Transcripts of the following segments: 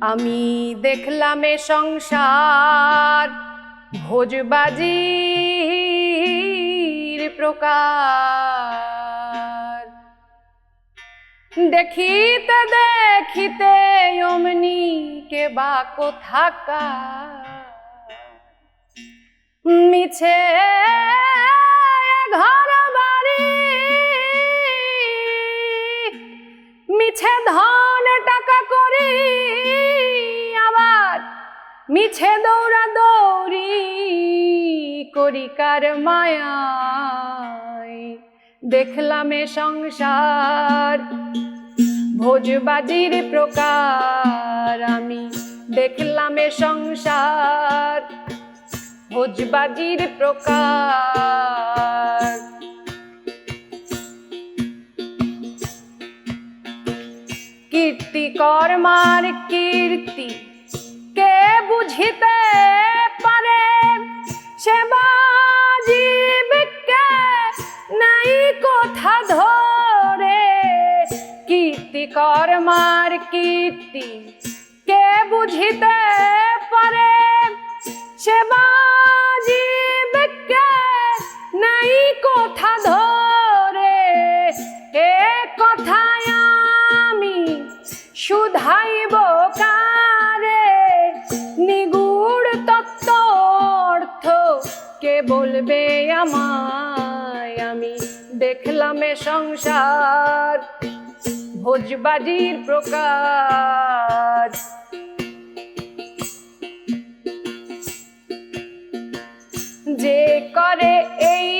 আমি দেখলাম এ সংসার, ভোজবাজির প্রকার। দেখিতে দেখিতে অমনি কে বা কোথাকার। মিছে ঘর বাড়ি, মিছে ধন টাকা করি মিছে দৌড়া দৌড়ি করি কার দেখলাম এ সংসার, ভোজবাজির প্রকার। আমি দেখলাম এ সংসার, ভোজবাজির প্রকার। কীর্তি কর্মার কীর্তি কথা ধরে, কীর্তি কর্মার কীর্তি। কে বুঝিতে পারে? সেবা জীবকে নাই কথা ধরে। এ কথায় আমি শুধাইব কারে? নিগুড় তত্ত্ব অর্থ কে বলবে আমায় আমি? দেখলাম এ সংসার ভোজবাজির প্রকার। যে করে এই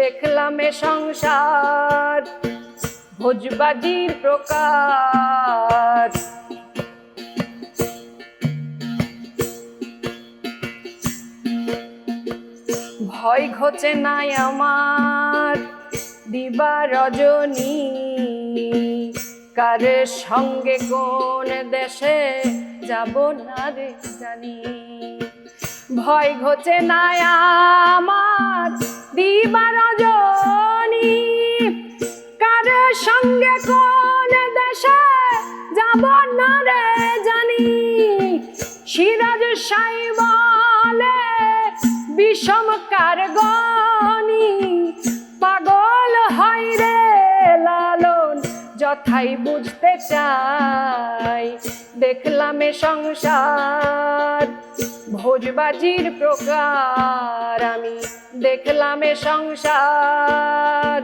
দেখলাম এ সংসার, ভোজবাজির প্রকার। ভয় ঘোচে নাই আমার দিবা রজনী, কারের সঙ্গে কোন দেশে যাব না রে জানি। ভয় ঘোচে নাই আমার দিবা কার সঙ্গে কোন দেশে যাব না রে জানি। সিরাজ সাই বলে বিষম কারগনি পাগল হয় রে লালন, যথাই বুঝতে চাই। দেখলাম সংসার ভোজবাজির প্রকার আমি দেখলাম এ সংসার।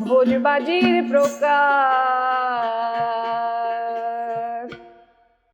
ভোজবাজির প্রকার